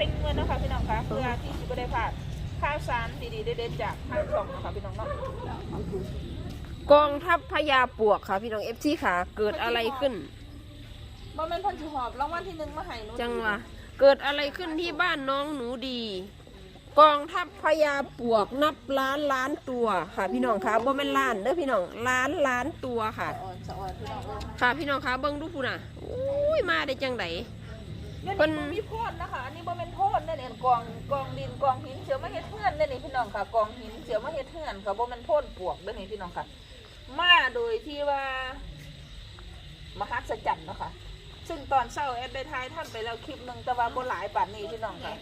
ติ้งเงินนะคะพี่น้องคะเพื่อที่จะไม่ได้พลาดข่าวสารดีๆเด็ดๆจากทางช่องนะคะพี่น้องเนาะกองทัพพญาปวกค่ะ พี่น้องเอฟซีค่ะ เกิดอะไรขึ้นบ่แม่นเพันธิหอบรางวัลที่หนึ่งมาให้หนูจังหวะเกิดอะไรขึ้นที่บ้านน้องหนูดี กองทัพพญาปวกนับล้านล้านตัวค่ะ พี่น้องคะบ่แม่นล้านเด้อพี่น้องล้านล้านตัวค่ะ อ่อนสะอ่อนพี่น้องเอ้ยค่ะพี่น้องคะเบิ่งดูพูน่ะอุ้ยมาได้จังไดเนี่ย เพิ่นนี่บ่มีโพดนะคะอันนี้บ่แม่นโพดเนี่ยเนี่ยกองกองดินกองหินเสียวมาเฮ็ดเฮือนเนี่ยนี่พี่น้องค่ะกองหินเสียวมาเฮ็ดเฮือนค่ะบ่แม่นโพดปวกเด้อนี่พี่น้องค่ะ มาโดยที่ว่ามหัศจรรย์เนาะค่ะซึ่งตอนเช้าแอดได้ทายท่านไปแล้วคลิปหนึงแต่ว่าบ่หลายป่านนี้พี่น้องค่ะ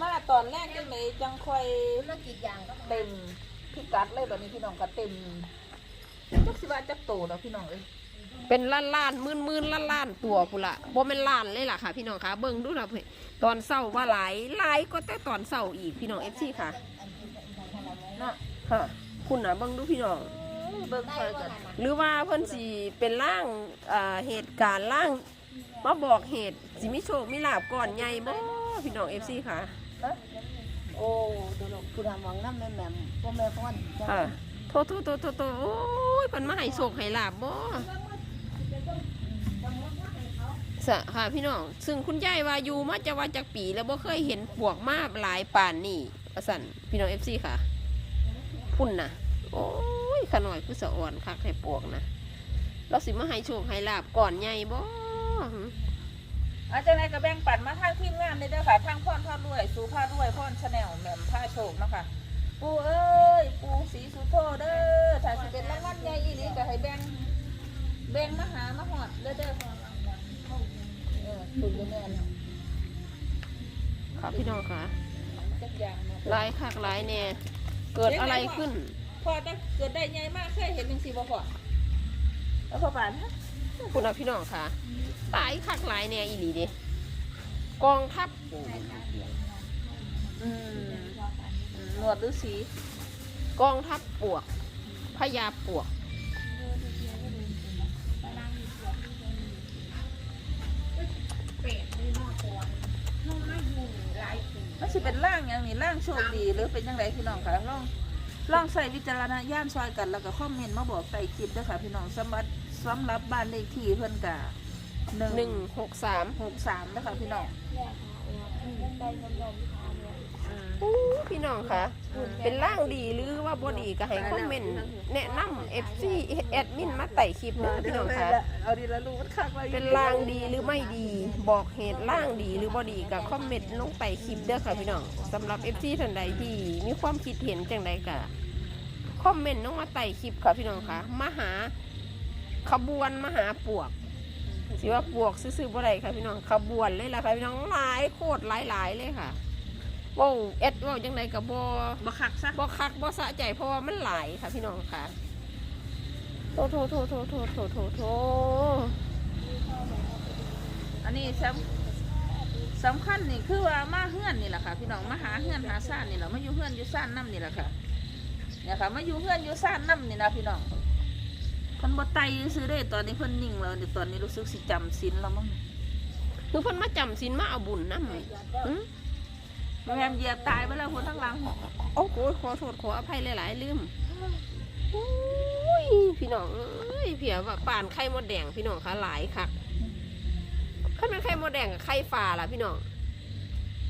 มาตอนแรกจังไดจังค่อยเต็มพิกัดเลยแบบนี้พี่น้องก็เต็มจักสิว่าจักโตเนาะพี่น้องเอ้ย เป็นล้านล้านมื่นมื่นล้านล้านตัวพูละบ่แม่นล้านเลยล่ะค่ะ พี่น้องคะเบิ่งดูนะเพิ่นตอนเศร้าว่าหลายหลายก็แต่ตอนเศร้าอีกพี่น้องเอฟซีค่ะเนาะค่ะ คุณนะเบิ่งดูพี่น้องเบิ่งค่อยกันหรือว่าเพิ่นสิเป็นร่างอ่าเหตุการณ์ร่างมาบอกเหตุสิมีโชคมีลาบก่อนใหญ่บ่พี่น้อง FC ค่ะโอ้ตัวลูกผู้ทำหวังน้ำแม่แม่มพ่อแม่พ่อนจ้าค่ะโทโทโทโทโทโอ้ยเพิ่นมาให้โชคให้ลาบบ่ สะค่ะพี่น้อง ซึ่งคุณยายว่าอยู่มาจะว่าจากปีแล้วบ่เคยเห็นปวกมาหลายป่านนี่ว่าซั่นพี่น้อง FC ค่ะ พุ่นนะโอ้ยขน่อยคือสะอ่อนคักให้ปวกนะเราสิมาให้โชคให้ลาบก่อนใหญ่บ่อาจารย์นายก็แบงปันมาทางทีมงานเลยเด้อค่ะทางพ่อนพ่อรวย สู่พ่อรวยพ่อนชาแนลแหม่มผ้าโชคเนาะค่ะ ปูเอ้ย ค่ะพี่น้องค่ะจักอย่างเนาะหลายคักหลายแน่เกิดอะไรขึ้น พอถ้าเกิดได้ใหญ่มากเคยเห็นจังซี่บ่พอแล้วพอปานฮะคุณนะพี่น้องค่ะหลายคักหลายแน่อีหลีเด้กองทัพอืมหนวดฤาษีกองทัพปวกพญาปวก มันสิเป็นร่างอย่างนี้ร่างโชคดีหรือเป็นยังไงพี่น้องคะลองลองใส่วิจารณญาณซอยกันแล้วก็คอมเมนต์มาบอกใส่คลิปด้วยค่ะพี่น้องสำหรับสำหรับบ้านเลขที่เพิ่นกะหนึ่งหนึ่งหกสามหกสามนะคะพี่น้องอืม อู้พี่น้องค่ะ เป็นร่างดีหรือว่าบดีก็ให้คอมเมนต์แนะนำเอฟซีแอดมินมาไต่คลิปเด้อพี่น้องค่ะ เอาดีละลูกมันคักไว้เป็นร่างดีหรือไม่ดี บอกเหตุร่างดีหรือบ่ดีกับคอมเมนต์ลงไปคลิปเด้อค่ะพี่น้องสำหรับ FC ท่านใดที่มีความคิดเห็นจังใดก็คอมเมนต์ลงมาใต้คลิปค่ะพี่น้องค่ะมาหาขบวนมาหาปวกสิว่าปวกซื่อๆบ่ได้ค่ะพี่น้องขบวนเลยล่ะค่ะพี่น้องหลายโคตรหลายๆเลยค่ะเว้าเอ็ดเว้าจังใดก็บ่บ่คักซะบ่คักบ่สะใจเพราะว่ามันหลายค่ะ พี่น้องค่ะโทโทโทโทโทโทโทโทอันนี้สำสำคัญนี่คือว่ามาเฮือนนี่แหละค่ะ พี่น้องมาหาเฮือนหาซ่านนี่แหละมาอยู่เฮือนอยู่ซ่านน้ำนี่แหละค่ะเนี่ยค่ะมาอยู่เฮือนอยู่ซ่านน้ำนี่นะพี่น้องเพิ่นบ่ไตซื้อได้ตอนนี้เพิ่นนิ่งแล้วเดี๋ยวตอนนี้รู้สึกสิจำศีลแล้วมั้งคือเพิ่นมาจำศีลมาเอาบุญนำหึ แม่มเหยียบตายไปแล้วคนทั้งหลัง โอ้โหขอโทษขออภัยหลายๆลืมโอ้ยพี่น้องเอ้ยเผียว่าป่านไข่มดแดงพี่น้องคะหลายคักถ้าเป็นไข่มดแดงกับไข่ฝาล่ะพี่น้อง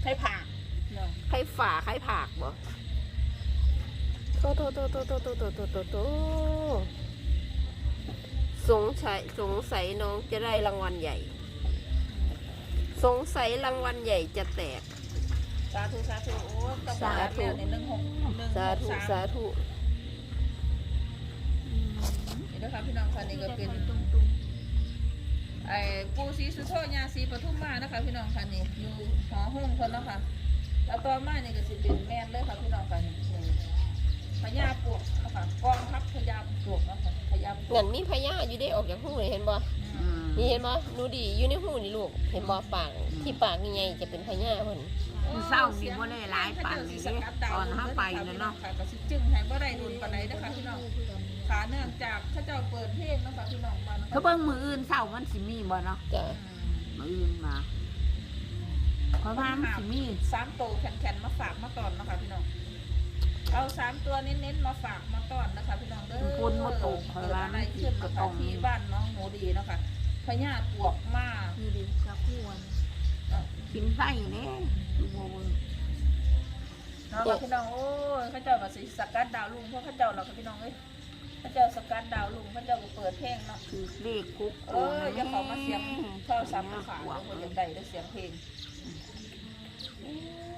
ใช้ผ่าเนาะไข่ฝาไข่ผากบ่โตโตโตโตโตโตโตโตโตโตสงสัยสงสัยน้องจะได้รางวัลใหญ่ สงสัยรางวัลใหญ่จะแตกสาธุสาธุโอ้กระสาสาธุธุในหนึ่งหกหนึ่งหสากธุสามสาธุนี่นะคะพี่น้องค่ะนี่ก็เป็นไอ้ปูสีสุโธยาสีปทุมมานะคะพี่น้องค่ะนี่อยู่หอหุ้งคนเนาะค่ะแล้วต่อมานี่ก็สิเป็นแม่นเลยค่ะพี่น้องค่ะนี่พญาปวกนะคะกองทัพพญาปวกนะคะพญาปวเงิกนมีพญาอยู่ได้ออกจากหูเลยเห็นบ่นี่เห็นบ่หนูดีอยู่ในหูนี่ลูก เห็นบ่ปากที่ปากใหญ่ๆจะเป็นพญาเพิ่ นผู้เศร้านี่บ่ได้หลายปานนี้เด้ตอนห้าไปน่ะเนาะค่ะก็สิจึงให้บ่ได้ดุลปานใดนะคะพี่น้องขาเนื่องจากเขาเจ้าเปิดเพลงนะคะพี่น้องมานะคะเขาเบิ่งมืออื่นเศร้ามันสิมีบ่เนาะจ้ะมืออื่นมาเพราะว่ามันสิมีสามตัวแข็งๆมาฝากมาตอนเนาะคะพี่น้องเอาสามตัวเน้นๆมาฝากมาตอนนะคะพี่น้องเด้อคนมาตกเกิเขาดว่าอะไรมันขึ้นกระนะต้คะองที่บ้านน้องหนูดีเนาะคะพญาปวกมากนี่ดิกับพวน กินไส้แน่ดูบ่เบิ่งเนาะค่ะพี่น้องโอ้ยเข้าเจ้ามาสิสกัดดาวลุงเพราะเข้าเจ้าเราค่ะพี่น้องเอ้ยเข้าเจ้าสกัดดาวลุงเข้าเจ้าก็เปิดเพลงเนาะคือเลขคุกเอออย่าเขามาเสียงโทรศัพท์มาขาดเลยคนยังได้ได้เสียงเพลง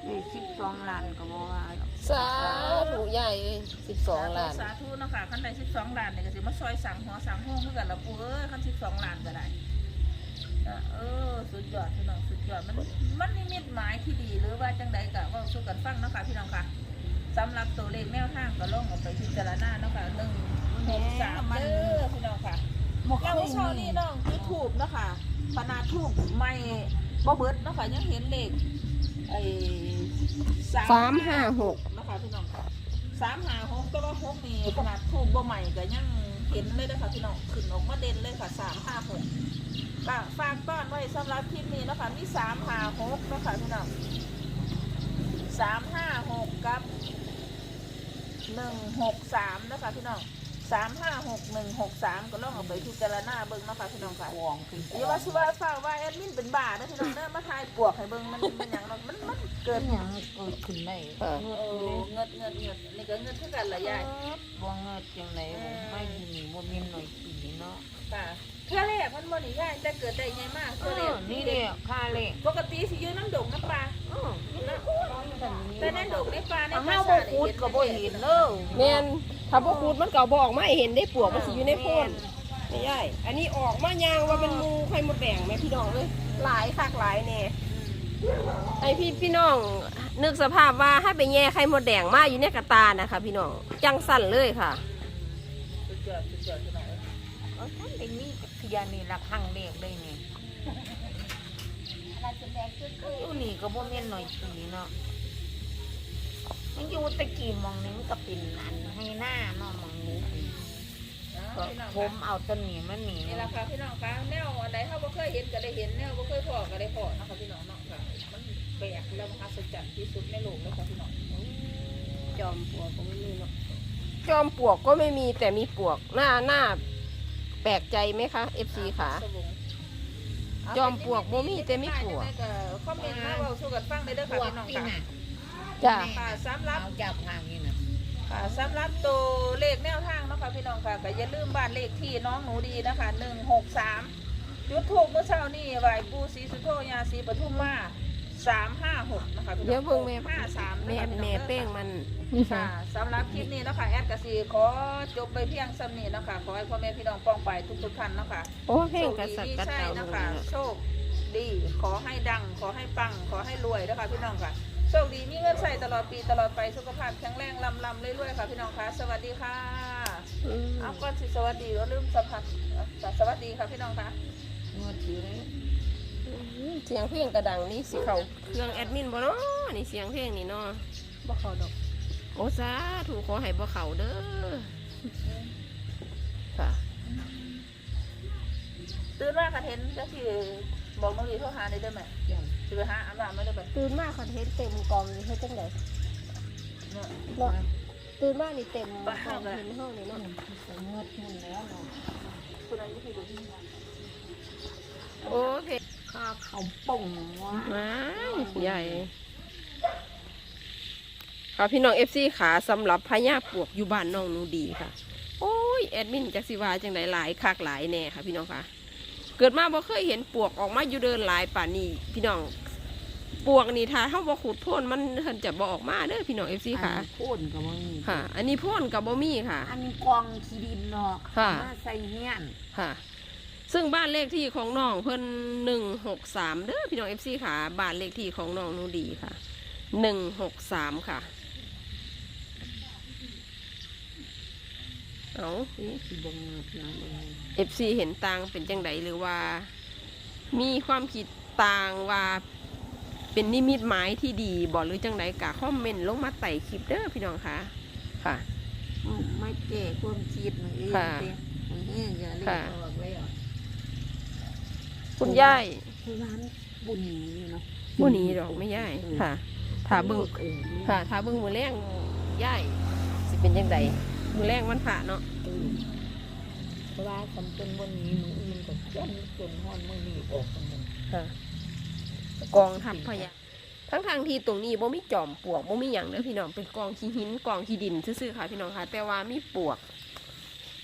เลขสิบสองล้านก็บ่ว่าหรอกสาธุใหญ่สิบสองล้านสาธุเนาะค่ะขั้นใดสิบสองล้านเนี่ยก็สิมาซอยสั่งหัวสั่งห้องเพื่อกันละปูเอ้ยขั้นสิบสองล้านก็ได้ อะเออสุดยอดพี่น้องสุดยอดมันมันนิมิตหมายที่ดีหรือว่าจังใดก็เว่าสู้กันฟังเนาะค่ะพี่น้องค่ะสำหรับตัวเลขแนวทางก็ลงเออกไปพิจารณาเนาะค่ะหนึ่งหกสามเด้อพี่น้องค่ะบ่เคแล้วยเมื่อเช้ามีนี่น้องคือถูกเนาะค่ะขนาดถูกไม่บ่เบิดเนาะค่ะยังเห็นเลขไอ้สามห้าหกเนาะค่ะพี่น้องค่ะสามห้าหกก็ว่าหกนี่ขนาดถูกบ่ใหม่ก็ยังเห็นเลยนะคะพี่น้องขึ้นออกมาเด่นเลยค่ะสามห้าหก ก็ฝากต้อนไว้สำหรับคลิปนี้เนาะคะมีสามห้าหกเนาะค่ะพี่น้องสามห้าหกกับหนึ่งหกสามเนาะคะพี่น้องสามห้าหกหนึ่งหกสามก็ลองเอาไปพิจารณาเบิ่งเนาะค่ะพี่น้องค่ะกองขึ้นอย่าว่าสิว่าฟ้าว่าแอดมินเป็นบ้าเด้อพี่น้องเด้อมาทายปวกให้เบิ่งมันมันหยังเนาะมันมันเกิเกิดดหยังเกิดขึ้นได้เออเออเงิดเงิดเงิดนี่ก็เงิดเท่ากันละยายบ่เงิดจังได๋ไม่มีบ่มีหน่อยปีเนาะค่ะ เท่าแรกมันบ่นี่ยายแต่เกิดได้ใหญ่มากเอเท่าแรอกนี่เด้ค่าเลขปกติสิอยู่น้ำดงน้ำปลาเออนี่นะแต่ในดงในปลาในเอาปลาเฮาบ่พูดก็บ่เห็นเด้อแม่นถ้าบ่คูดมันก็บ่ออกมาให้เห็นได้ปวกมันสิอยู่ในโพนไม่ใช่อันนี้ออกมายางว่าเป็นงูไข่มดแดงแม่พี่น้องเอ้ยหลายคักหลายแน่ไอพี่พี่น้องนึกสภาพว่าให้ไปแย่ไข่มดแดงมาอยู่ในกระตานะคะ พี่น้องจังสั่นเลยค่ะสุดยอดสุดยอดพี่น้องเอ้ยเออท่านได้มี เทียนี่ละครั้งเลขได้นี่อยู่นี่ก็บ่แม่นหน่อยปีเนาะมันอยู่แตะกี้หมองนึงก็เป็นอันให้หน้าเนาะหมองนี้เอาก็พี่น้องผค่ะมเอาต้นนี้มันนี่นี่แหละค่ะพี่น้องคะแนวอันใดเฮาบ่เคยเห็นก็ได้เห็นแนวบ่เคยพอก็ได้พอเนาะค่ะพี่น้องเนาะค่ะมันแปลกและมหัศจรรย์ที่สุดในโลกเลยค่ะพี่น้องจอมปลวกก็ไม่มีเนาะจอมปลวกก็ไม่มีแต่มีปลวกหน้าหน้าแปลกใจไหมคะ FC ค่ะ จอมปลวกบ่มีแต่มีปลวก คอมเมนต์มาเว้าสู่กันฟังได้เด้อปค่ะลวกพี่น้องนี่ค่ะน่ะจ้าค่ะสำหรับ เอาจับทางนี่น่ะค่ะสำหรับตัวเลขแนวทางเนาะค่ะพี่น้องค่ะก็อย่าลืมบ้านเลขที่น้องหนูดีนะคะ163จุดถูกเมื่อเช้านี้ไหวปูศรีสุโธยาศรีปทุมมา 356นะคะพี่น้องเดี๋ยวเบิ่งแม่53แม่แม่เป้งมันค่ะสำหรับคลิปนี้เนาะคะแอดกสีขอจบไปเพียงสำนี้เนาะคะขอให้พ่อแม่พี่น้องป้องไปทุกๆท่านเนาะค่ะโอ้เพลงกระสับโชคดีกระใช่เต่าลเนาะงคะเลยโชคดีขอให้ดัง ขอให้ปัง ขอให้รวยนะคะพี่น้องค่ะโชคดีมีเงินใส่ตลอดปีตลอดไปสุขภาพแข็งแรงลำลำเรื่อยๆค่ะพี่น้องค่ะสวัสดีค่ะอืม เอาก่อนสิสวัสดีเราลืมสัมผัสอะสวัสดีค่ะพี่น้องค่ะงวดอยู่ เลยเสียงเพลงกระดังนี่สิเขาเครื่องแอดมินบ่เนาะนี่เสียงเพลงนี่เนาะบ่เข้าดอกโอ้สาถูกขอให้บ่เขาเด้อค่ะตื่นมาค่ะเห็นจะสิบอกน้องดีโทรหาได้ด้วยไหมอย่างสิไปหาอาบน้ำไม่ได้ไหมตื่นมากคอนเทนต์เต็มกองนี่เฮ็ดจังไดเนี่ยเนาะตื่นมากนี่เต็มบ้าห้องเลยเห็นห้องนี่เนาะงวดมันแล้วเนาะคุณอายุที่ดูโอ้เพลง ข้าเขาป่งว่าว้ายใหญ่ค่ะพี่น้อง FC ขาสำหรับพญาปวกอยู่บ้านน้องหนูดีค่ะ โอ้ยแอดมินจักสิว่าจังไดหลายคักหลายแน่ค่ะ พี่น้องค่ะ เกิดมาบ่เคยเห็นปวกออกมาอยู่เดินหลายป่านนี้พี่น้องปวกนี่ถ้าเฮาบ่ขุดโพ่นมันเพิ่นจะบ่ออกมาเด้อพี่น้อง FC ค่ะอันพูดก็บ่มีค่ะอันนี้โพ่นกับบ่มีค่ะ อันนี้กองขี้ดินเนาะค่ะมาใส่เฮียนค่ะ ซึ่งบ้านเลขที่ของน้องเพิ่นหนึ่งหกสามเด้อพี่น้อง FC ค่ะ บ้านเลขที่ของน้องหนูดีค่ะหนึ่งหกสามค่ะ เอาเอ๊ะสิบ่งามนะบ่งามเอฟซีเห็นต่างเป็นจังไดหรือว่า มีความคิดต่างว่าเป็นนิมิตหมายที่ดีบอกหรือจังไดกะคอมเมนต์ลงมาไต่คลิปเด้อพี่น้องค่ะ ค่ะอืมไม่แก้ความคิดมันเองค่ะเด้มันเองอย่าเรียก ค่ะออกเลยอะคุณยายคือร้านบุญนี่เนาะบ่หนี้ดอกไม่ย่ายค่ะถ้าเบิ่งค่ะถ้าเบิ่งมือแรงย่ายสิเป็นจังไดมือแรงวันพระเนาะเพราะว่าฉันเป็นวันนี้มืออื่นก็จนจนห้อนมือนี้ออกกันหมดค่ะกองทัพพญาทั้งทางๆที่ตรงนี้บ่มีจอมปลวกบ่มีหยังเด้อพี่น้องเป็นกองขี้หินกองขี้ดินซื่อๆค่ะพี่น้องค่ะ แต่ว่ามีปลวก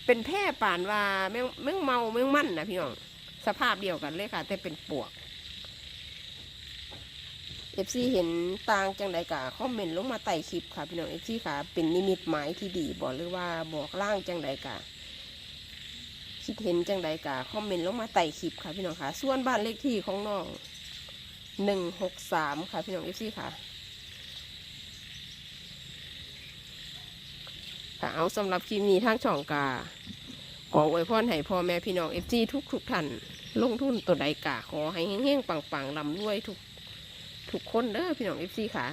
เป็นแพร่ป่านว่าแมงแมงเมาแมงมันนะพี่น้อง สภาพเดียวกันเลยค่ะ แต่เป็นปวกเอฟซีเห็นต่างจังใดกะคอมเมนต์ลงมาใต้คลิปค่ะพี่น้องเอฟซีค่ะ เป็นนิมิตหมายที่ดีบอกหรือว่าบอกล่างจังใดกะคิดเห็นจังใดกะคอมเมนต์ลงมาใต้คลิปค่ะพี่น้องค่ะ ส่วนบ้านเลขที่ของน้องหนึ่งหกสามค่ะพี่น้องเอฟซีค่ะค่ะเอาสำหรับคลิปนี้ทางช่องกา ขออวยพรให้พ่อแม่พี่น้องเอฟซีทุกทุกท่านลงทุนตัวใดกาขอให้เฮ้งๆปังๆลำรวยทุกทุกคนเด้อพี่น้องเอฟซีค่ะ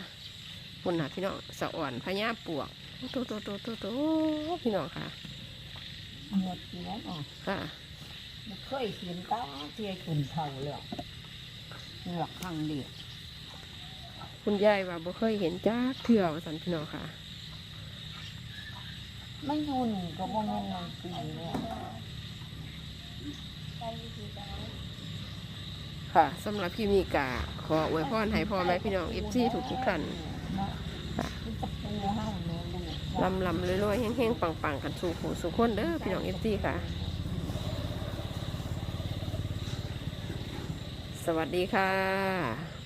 คุณนะพี่น้องสะอ่อนพญาปวกโตโตโตโตโตพี่น้องค่ะหมดแล้วอะค่ะไม่เคยเห็นตาเทียคุณเท่าเลยหลักครั้งเดียวคุณยายว่าบ่เคยเห็นจ้าเถื่อว่าสันพี่น้องค่ะ ไม่อยูนก็บ่แม่นนอนปีเลย ค่ะสำหรับคลิปนี้กาขออวยพรให้พ่อแม่พี่น้องเอฟซีทุกทุกท่านค่ะมันจะปูเฮาแม่ลูกลำลำรวยๆเฮ้งๆปังๆ กันสู่หูสู่คนเด้อพี่น้องเอฟซีค่ะ สวัสดีค่ะ